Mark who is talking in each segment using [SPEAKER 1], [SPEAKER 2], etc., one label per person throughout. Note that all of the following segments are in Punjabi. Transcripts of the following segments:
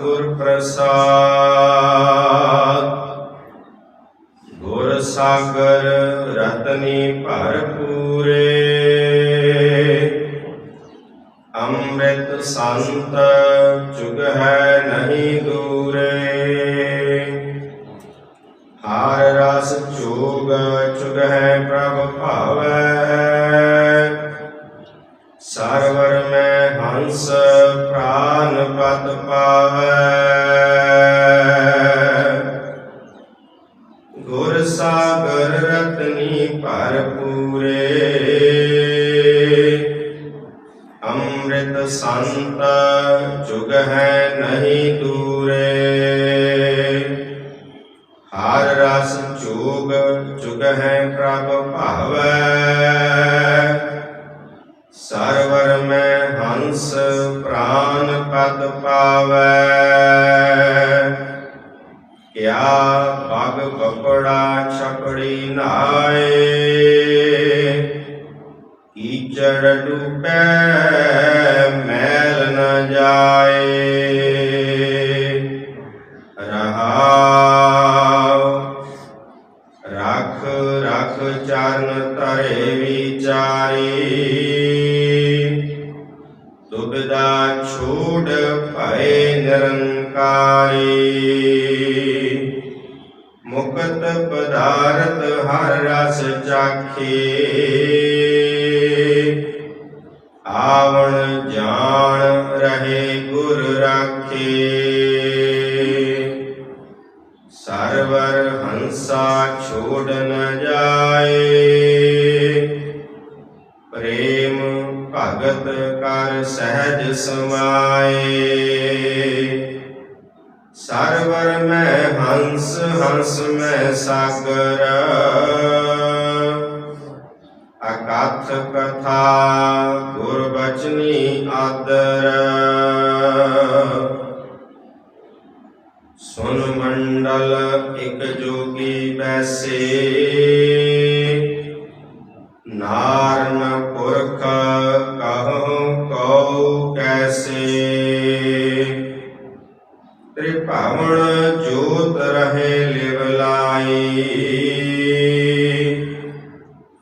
[SPEAKER 1] ਸਤਿਗੁਰ ਪ੍ਰਸਾਦ ਗੁਰ ਸਾਗਰ ਰਤਨੀ ਭਰਪੂਰੇ ਅੰਮ੍ਰਿਤ ਸੰਤ ਚੁਗ ਹੈ ਨਹੀਂ ਦੂਰੇ। ਹਰ ਰਸ ਚੋਗ ਚੁਗ ਹੈ ਪ੍ਰਭ ਭਾਵੈ। ਹੰਸ ਪ੍ਰਾਨ ਪਦ ਪਾਵੈ। ਗੁਰ ਸਾਗਰ ਰਤਨੀ ਭਰਪੂਰੇ ਅੰਮ੍ਰਿਤ ਸੰਤ ਜੁਗ ਹੈ ਨਹੀਂ ਦੂਰੇ। ਹਰ ਰਸ ਚੋਗ ਜੁਗ ਹੈ ਪ੍ਰਭ ਭਾਵੈ। ਕਪੜਾ ਛਪੜੀ ਨਾਏ ਕੀਚੜ ਡੂਬੈ, ਮੈਲ ਨ ਜਾਏ। ਰਹਾਉ ਰਖ ਰਖ ਚਰਨ ਧਰੇ ਵਿਚਾਰੀ। ਦੁਬਿਦਾ ਛੋੜ ਭਏ ਨਿਰੰਕਾਰੀ। ਮੁਕਤ ਪਦਾਰਥ ਹਰ ਰਸ ਚਾਖੇ। ਆਵਣ ਜਾਣ ਰਹੇ ਗੁਰ ਰਾਖੇ। ਸਰਵਰ ਹੰਸਾ ਛੋੜ ਨ ਜਾਏ। ਪ੍ਰੇਮ ਭਗਤ ਕਰ ਸਹਿਜ ਸਮਾਏ। ਸਰਵਰ ਮੈਂ ਹੰਸ ਹੰਸ ਮੈਂ ਸਾਗਰ। ਅਕਥ ਕਥਾ ਗੁਰਬਚਨੀ ਆਦਰ। ਸੁਨ ਮੰਡਲ ਇਕ ਜੋਗੀ ਬੈਸੇ। ਨਾ ਲਿਵ ਲਾਈ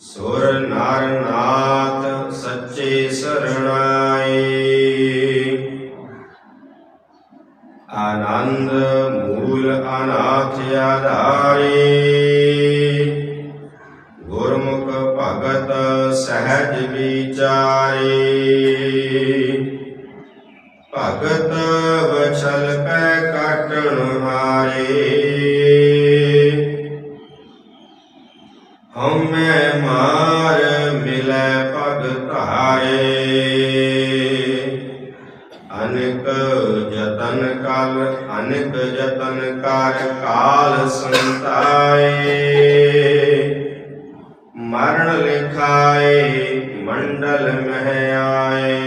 [SPEAKER 1] ਸੁਰ ਨਰ ਨਾਥ ਸੱਚੇ ਸਰਣਾਈ। ਆਨੰਦ ਮੂਲ ਅਨਾਥ ਆਧਾਰੀ। ਗੁਰਮੁਖ ਭਗਤ ਸਹਿਜ ਵਿਚਾਰੀ। ਭਗਤ ਵਛਲ ਪੈ ਕਾਟਣ ਹਾਰੇ। ਹਉਮੈ ਮਾਰ ਮਿਲੈ ਪਗ ਧਾਰੇ। ਅਨਕ ਜਤਨ ਕਲ ਅਨਕ ਜਤਨ ਕਰ ਕਾਲ ਸੰਤਾਏ। ਮਰਨ ਲਿਖਾਏ, ਮੰਡਲ ਮਹਿ ਆਏ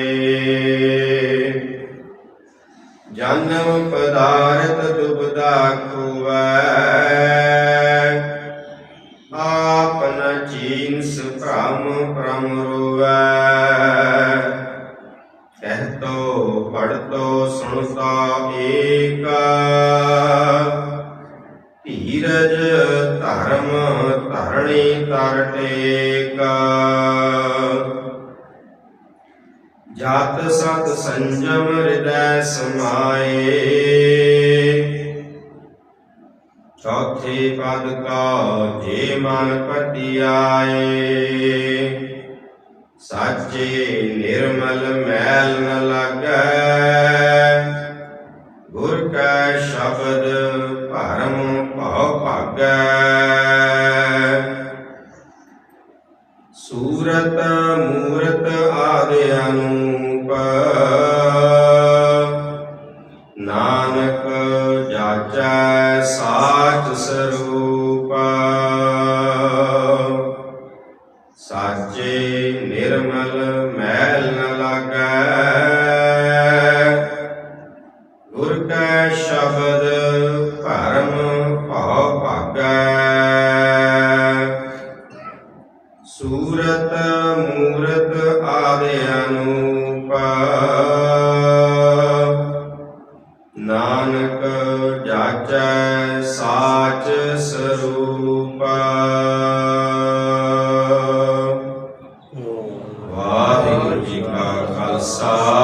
[SPEAKER 1] ਜਨਮ ਪਦਾਰਥ ਦੁਬਦਾ ਖੁਵੈ। ਭ੍ਰਮ ਭ੍ਰਮ ਰੋਵੈ। ਕਹਿਤੋ ਪੜਤੋ ਸੁਣਤਾ ਏਕਾ। ਧੀਰਜ, ਧਰਮ, ਧਰਣੀ ਤਰ ਟੇਕਾ। ਜਾਤ, ਸਤ, ਸੰਜਮ, ਹਿਰਦੈ ਸਮਾਏ। ਚੌਥੇ ਪਦ ਕਾ ਜੇ ਮਨ ਪਤੀ ਸਾਚੇ ਨਿਰਮਲ ਮੈਲ ਨ ਲਾਗੈ ਗੁਰ ਕੈ ਸ਼ਬਦ ਭਰਮ ਭਉ ਭਾਗੈ ਸੂਰਤ ਮੂਰਤ ਆਦਿ ਅਨੂਪ Sasa.